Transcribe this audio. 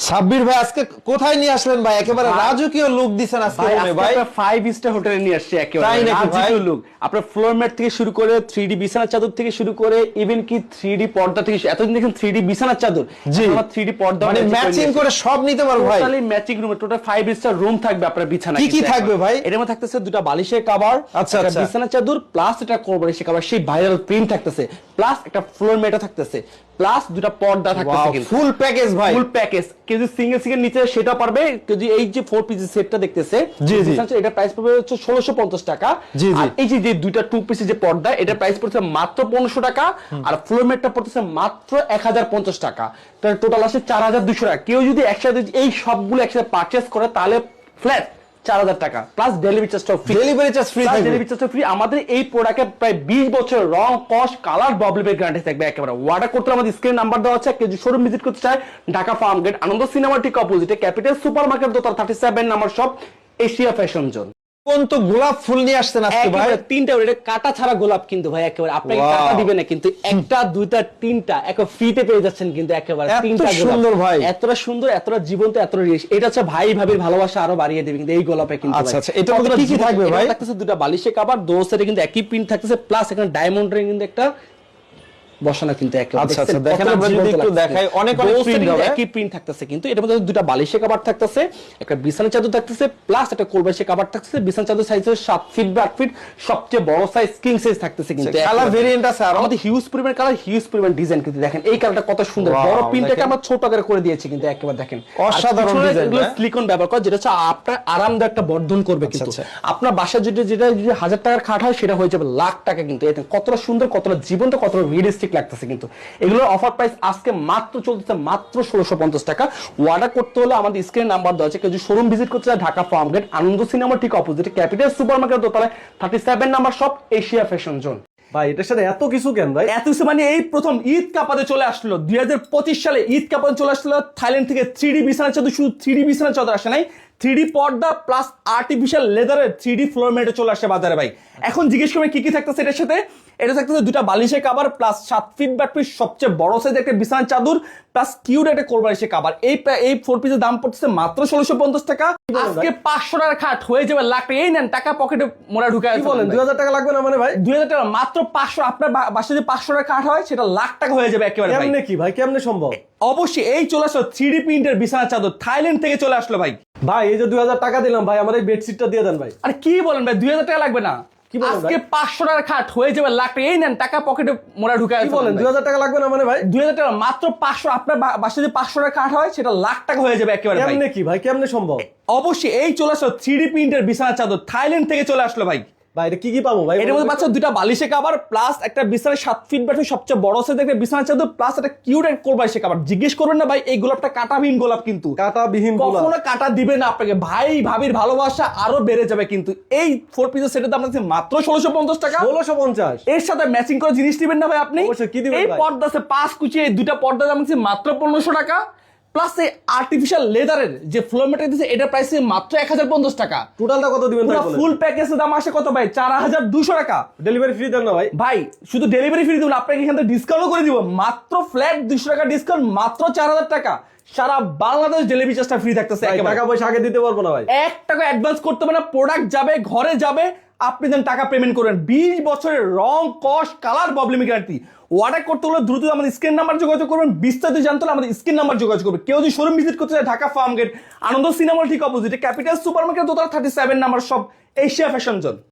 সাব্বির ভাই আজকে কোথায় নিয়ে আসলেন ভাই? একেবারে রাজকীয় লুক দিছেন আজকে ভাই রুমে ভাই। ফাইভ স্টার হোটেলে নিয়ে আসছি তাই একেবারে রাজকীয় লুক আপনার ফ্লোর ম্যাট থেকে শুরু করে থ্রি ডি বিছানার চাদর থেকে শুরু করে ইভেন কি থ্রি ডি পর্দা থেকে এতদিন দেখেন থ্রি ডি বিছানার চাদর। জি। থ্রি ডি পর্দা মানে ম্যাচিং করে সব নিতে পারব ভাই। টোটালি ম্যাচিং রুমে টোটাল ফাইভ স্টার রুম থাকবে আপনার বিছানা কি কি থাকবে ভাই? এর মধ্যে থাকতেছে দুটো বালিশের কভার আচ্ছা, আচ্ছা। বিছানার চাদর প্লাস এটা কোরবানি সে কভার সেই ভাইরাল প্রিন্ট থাকতেছে। প্লাস একটা ফ্লোর ম্যাটও থাকতেছে। প্লাস দুটো পর্দা থাকতেছে কিন্তু। ফুল প্যাকেজ ভাই। ফুল প্যাকেজ কেউ যদি সিঙ্গেল সিঙ্গেল নিচে সেটা পারবে কেউ যদি এই যে ফোর পিসের সেটটা দেখতেছে জি, জি। এটা প্রাইস পড়বে হচ্ছে ষোলোশো পঞ্চাশ টাকা। জি, জি। এই যে যে দুইটা টু পিসের যে পর্দা এটা প্রাইস পড়ছে মাত্র পনেরোশো টাকা। আর ফ্লোরমেটটা পড়তেছে মাত্র এক হাজার পঞ্চাশ টাকা। টোটাল আসে চার হাজার দুশো টাকা। কেউ যদি একসাথে এই সবগুলো একসাথে পারচেস করে তাহলে ফ্ল্যাট চার হাজার টাকা প্লাস ডেলিভারি চার্জটা ফ্রি ডেলিভারি চার্জ ফ্রি থাকবে। ডেলিভারি চার্জটা ফ্রি আমাদের এই প্রোডাক্টে প্রায় বিশ বছর রং কস কালার প্রবলেমের গ্যারান্টি থাকবে একেবারে। অর্ডার করতে আমাদের স্ক্রিন নাম্বার দেওয়া আছে কেউ শোরুম ভিজিট করতে চায় Dhaka Farm Gate Ananda cinema ঠিক অপোজিটে ক্যাপিটাল সুপার মার্কেট দোতলা থার্টি সেভেন নাম্বার সব এশিয়া ফ্যাশন জোন কোন গোলাপ ফুল নিয়ে আসছেন আজকে ভাই তিনটা এটা কাটা ছাড়া গোলাপ কিন্তু ভাই একেবারে আপনাকে কাটা দিবে না কিন্তু একটা দুইটা তিনটা একেবারে ফ্রিতে পেয়ে যাচ্ছেন কিন্তু একেবারে তিনটা গোলাপ সুন্দর ভাই। এতটা সুন্দর এতটা জীবন্ত এতটা রিস এটা হচ্ছে ভাই ভাবির ভালোবাসা আরও বাড়িয়ে দেবে কিন্তু এই গোলাপে কিন্তু আচ্ছা। আচ্ছা, এটা মধ্যে কি কি থাকবে ভাই? থাকতেছে দুটো বালিশে কভার দো কিন্তু একই প্রিন্ট থাকতেছে প্লাস এখানে ডায়মন্ড রিং কিন্তু একটা বসানো কিন্তু আচ্ছা, আচ্ছা, দেখেন আমরা যদি একটু দেখাই, অনেক অনেক দো সেটে print কিন্তু হবে। একই প্রিন্ট থাকতেছে কিন্তু এটার মধ্যে দুটো বালিশে কাবার থাকতেছে একটা বিছানা চাদর থাকতেছে প্লাস একটা থাকতেছে। বিছানা চাদর সাইজ হচ্ছে ফিট বা ফিট সবচেয়ে বড় সাইজ কিং সাইজ থাকতেছে কিন্তু কালার ভেরিয়েন্ট আছে আরও। আমাদের হিউজ পরিমাণ কালার হিউজ পরিমাণ ডিজাইন কিন্তু দেখেন এই কালারটা কত সুন্দর। বড় প্রিন্টটাকে। আমরা ছোট আকারে করে দিয়েছি কিন্তু একেবারে দেখেন। অসাধারণ design, হ্যাঁ? সিলিকন ব্যবহার করে যেটা হচ্ছে আপনার আরামদায়ক একটা বর্ধন করবে কিন্তু। আচ্ছা। আপনার বাসা যেটা যেটা যদি হাজার টাকার খাট হয় সেটা হয়ে যাবে লাখ টাকা কিন্তু। এতে কতটা সুন্দর কতটা জীবন্ত কতটা রিয়েলিস্টিক লাগতেছে কিন্তু। এগুলোর অফার প্রাইস আজকে মাত্র চলতেছে মাত্র ষোলোশো পঞ্চাশ টাকা। অর্ডার করতে হলে আমাদের স্ক্রিন নাম্বার দেওয়া আছে। কেউ যদি শোরুম ভিজিট করতে চায় Dhaka Farm Gate Ananda cinema ঠিক অপোজিটে ক্যাপিটাল সুপার মার্কেট দোতলায় thirty seven number shop Asia fashion zone ভাই এটার সাথে এত কিছু কেন ভাই? এত কিছু মানে এই প্রথম ঈদ কাপাতে চলে আসলো। দুই সালে ঈদ কাপাতে চলে আসলো থাইল্যান্ড থেকে থ্রি ডি বিছানা চাদর শুধু থ্রি ডি বিছানা চাদর আসে নাই। থ্রি ডি পর্দা প্লাস আর্টিফিশিয়াল লেদারের থ্রি ডি ফ্লোর ম্যাটে চলে আসে বাজারে ভাই। এখন জিজ্ঞেস করবে কি কি থাকতেছে এটার সাথে? এটা থাকতেছে দুটা বালিশের কাবার প্লাস সাত ফিট বাট ফিট সবচেয়ে বড় সাইজ একটা বিছানার চাদর প্লাস কিউট একটা কোরবানিসে কাবার এই এই ফোর পিসের দাম পড়তেছে মাত্র ষোলোশো পঞ্চাশ টাকা। আজকে পাঁচশো টাকার খাট হয়ে যাবে লাখ টাকা এই নেন টাকা পকেটে মোড়া ঢুকে কি বলেন দুই হাজার টাকা লাগবে না মানে ভাই? দুই হাজার টাকা মাত্র পাঁচশো আপনার বা- বাসায় যদি পাঁচশো টাকা খাট হয় সেটা লাখ টাকা হয়ে যাবে একেবারে ভাই। কেমনে কি ভাই কেমনে সম্ভব? অবশ্যই এই চলে আসলো থ্রি প্রিন্টের বিছানা চাদর থাইল্যান্ড থেকে চলে আসলো ভাই। ভাই এই যে দুই হাজার টাকা দিলাম ভাই আমার এই বেডশিটটা দিয়ে দেন ভাই। আরে কি বলেন ভাই দুই হাজার টাকা লাগবে না। আজকে পাঁচশো টাকার খাট হয়ে যাবে লাখ টাকা এই নেন টাকা পকেটে মোড়া ঢুকে বলেন দুই হাজার টাকা লাগবে না মানে ভাই? দুই হাজার টাকা মাত্র পাঁচশো আপনার বাসায় যদি পাঁচশো টাকা খাট হয় সেটা লাখ টাকা হয়ে যাবে একেবারে ভাই। কেমনে কি ভাই কেমনে সম্ভব? অবশ্যই এই চলে আসলো থ্রি প্রিন্টের বিছানা চাদর। থাইল্যান্ড থেকে চলে আসলো ভাই। ভাই এটা কি কি পাবো ভাই? এটার মধ্যে পাচ্ছ দুটা বালিশে কাবার প্লাস একটা বিছানার সাত ফিট ব্যাটারি সবচেয়ে বড় সাইজ একটা বিছানা চাদর প্লাস একটা কিউট এক কোরবাইশে কাবার জিজ্ঞেস করবেন না ভাই এই গোলাপটা কাটাবিহীন গোলাপ কিন্তু। কাটা বিহীন গোলাপ। কখনো কাটা দিবে না আপনাকে। ভাই ভাবির ভালোবাসা আরও বেড়ে যাবে কিন্তু। এই ফোর পিসের সেটের দাম আছে মাত্র ষোলোশো পঞ্চাশ টাকা। ষোলোশো পঞ্চাশ। এর সাথে ম্যাচিং করে জিনিস দিবেন না ভাই আপনি। অবশ্যই, কি দিবেন এই পর্দা আছে পাঁচ কুচি এই দুটা পর্দা দাম আছে মাত্র পনেরোশো টাকা। প্লাস এই আর্টিফিশিয়াল লেদারের যে ফ্লোর ম্যাটেরিয়াল দিচ্ছে এটার প্রাইস মাত্র এক হাজার পঞ্চাশ টাকা। টোটালটা কত দিবেন ভাই ফুল প্যাকেজের দাম আসে কত ভাই? চার হাজার দুশো টাকা। ডেলিভারি ফ্রি দেন না ভাই। ভাই শুধু ডেলিভারি ফ্রি দেবেন আপনাকে এখান থেকে ডিসকাউন্টও করে দিব। মাত্র ফ্ল্যাট দুশো টাকা ডিসকাউন্ট মাত্র চার হাজার টাকা। সারা বাংলাদেশ ডেলিভারি চার্জটা ফ্রি থাকতেছে টাকা পয়সা আগে দিতে পারব না ভাই। এক টাকা অ্যাডভান্স করতে হবে না প্রোডাক্ট যাবে ঘরে যাবে আপনি দেন টাকা পেমেন্ট করবেন। বিশ বছরের রং কস কালার প্রবলেম গ্যারান্টি অর্ডার করতে হলে দ্রুত আমাদের স্ক্রিন নাম্বার যোগাযোগ করবেন বিস্তারিত জানতে হলে আমাদের স্ক্রিন নাম্বার যোগাযোগ করবে কেউ যদি শোরুম ভিজিট করতে চায় ঢাকা ফার্ম গেট আনন্দ সিনেমার ঠিক অপোজিটে ক্যাপিটাল সুপার মার্কেট দোতলা থার্টি সেভেন নাম্বার সব এশিয়া ফ্যাশন জোন